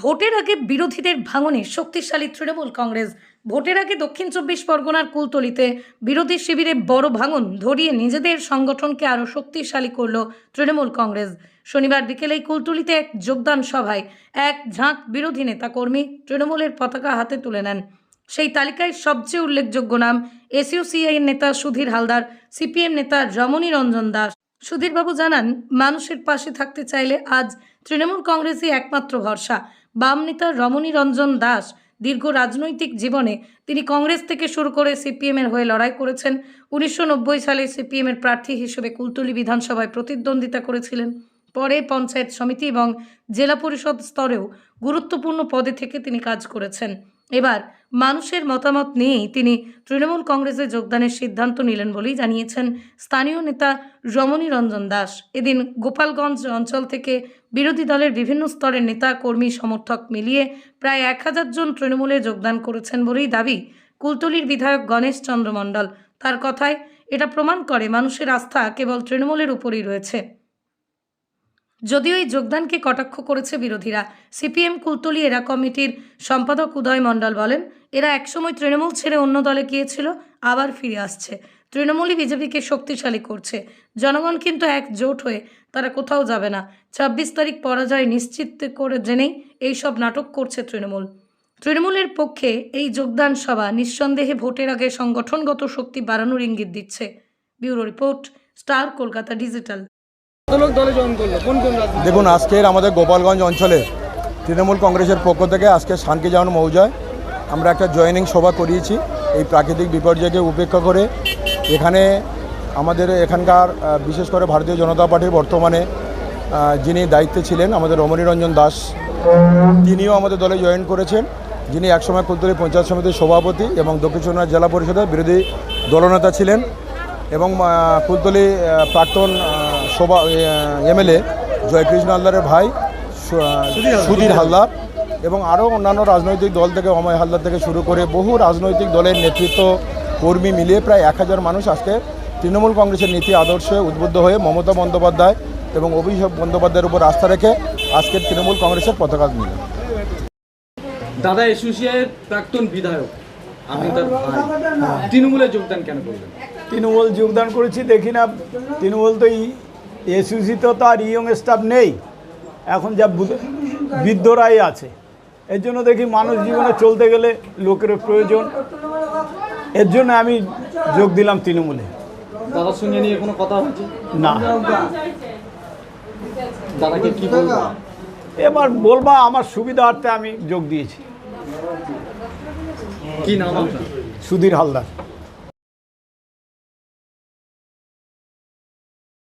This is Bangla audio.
ভোটের আগে বিরোধীদের ভাঙনে শক্তিশালী তৃণমূল কংগ্রেস। ভোটের আগে দক্ষিণ চব্বিশ পরগনার কুলতলিতে বিরোধী শিবিরে বড় ভাঙন ধরিয়ে নিজেদের সংগঠনকে আরও শক্তিশালী করল তৃণমূল কংগ্রেস। শনিবার বিকেলে কুলতলিতে এক যোগদান সভায় এক ঝাঁক বিরোধী নেতাকর্মী তৃণমূলের পতাকা হাতে তুলে নেন। সেই তালিকায় সবচেয়ে উল্লেখযোগ্য নাম এসইউসিআই নেতা সুধীর হালদার, সিপিএম নেতা রমণী রঞ্জন দাস। সুধীরবাবু জানান, মানুষের পাশে থাকতে চাইলে আজ তৃণমূল কংগ্রেসই একমাত্র ভরসা। বাম নেতা রমণী রঞ্জন দাস দীর্ঘ রাজনৈতিক জীবনে তিনি কংগ্রেস থেকে শুরু করে সিপিএমের হয়ে লড়াই করেছেন। উনিশশো নব্বই সালে সিপিএমের প্রার্থী হিসেবে কুলতলি বিধানসভায় প্রতিদ্বন্দ্বিতা করেছিলেন। পরে পঞ্চায়েত সমিতি এবং জেলা পরিষদ স্তরেও গুরুত্বপূর্ণ পদে থেকে তিনি কাজ করেছেন। এবার মানুষের মতামত নিয়েই তিনি তৃণমূল কংগ্রেসে যোগদানের সিদ্ধান্ত নিলেন বলেই জানিয়েছেন স্থানীয় নেতা রমণী রঞ্জন দাস। এদিন গোপালগঞ্জ অঞ্চল থেকে বিরোধী দলের বিভিন্ন স্তরের নেতা, কর্মী, সমর্থক মিলিয়ে প্রায় এক হাজার জন তৃণমূলে যোগদান করেছেন বলেই দাবি কুলতলির বিধায়ক গণেশ চন্দ্র মণ্ডল। তার কথায়, এটা প্রমাণ করে মানুষের আস্থা কেবল তৃণমূলের উপরই রয়েছে। যদিও এই যোগদানকে কটাক্ষ করেছে বিরোধীরা। সিপিএম কুলতলি এরা কমিটির সম্পাদক উদয় মণ্ডল বলেন, এরা একসময় তৃণমূল ছেড়ে অন্য দলে গিয়েছিল, আবার ফিরে আসছে। তৃণমূলই বিজেপিকে শক্তিশালী করছে। জনগণ কিন্তু একজোট হয়ে তারা কোথাও যাবে না। ছাব্বিশ তারিখ পরাজয় নিশ্চিত করে জেনেই এইসব নাটক করছে তৃণমূল। তৃণমূলের পক্ষে এই যোগদান সভা নিঃসন্দেহে ভোটের আগে সংগঠনগত শক্তি বাড়ানোর ইঙ্গিত দিচ্ছে। Bureau report, star Kolkata digital. দেখুন, আজকের আমাদের গোপালগঞ্জ অঞ্চলে তৃণমূল কংগ্রেসের পক্ষ থেকে আজকে শান্তিজান মৌজায় আমরা একটা জয়েনিং সভা করিয়েছি। এই প্রাকৃতিক বিপর্যয়কে উপেক্ষা করে এখানে আমাদের এখানকার বিশেষ করে ভারতীয় জনতা পার্টির বর্তমানে যিনি দায়িত্বে ছিলেন আমাদের রমণী রঞ্জন দাস, তিনিও আমাদের দলে জয়েন করেছেন। যিনি একসময় কুলতলি পঞ্চায়েত সমিতির সভাপতি এবং দক্ষিণ জেলা পরিষদের বিরোধী দলনেতা ছিলেন এবং কুলতলি প্রাক্তন সভা এমএলএ জয়কৃষ্ণ হালদারের ভাই সুধীর হালদার। এবং আরও অন্যান্য রাজনৈতিক দল থেকে অময় হালদার থেকে শুরু করে বহু রাজনৈতিক দলের নেতৃত্ব কর্মী মিলিয়ে প্রায় এক হাজার মানুষ আজকে তৃণমূল কংগ্রেসের নীতি আদর্শে উদ্বুদ্ধ হয়ে মমতা বন্দ্যোপাধ্যায় এবং অভিষেক বন্দ্যোপাধ্যায়ের উপর আস্থা রেখে আজকের তৃণমূল কংগ্রেসের পতাকা নিলেন দাদা এসোসিয়ের প্রাক্তন বিধায়ক আপনি তার তৃণমূলে যোগদান কেন করলেন? তৃণমূল যোগদান করেছি দেখি না তৃণমূল তো এসইউসি তো তার ইয়ং স্টাফ নেই। এখন যা বৃদ্ধরাই আছে। এর জন্য দেখি মানুষ জীবনে চলতে গেলে লোকের প্রয়োজন। এর জন্য আমি যোগ দিলাম তৃণমূলে। দাদার সঙ্গে নিয়ে কোনো কথা হচ্ছে না। দাদাকে কি এবার বলবা আমার সুবিধার্থে আমি যোগ দিয়েছি। কি নাম সুধীর হালদার।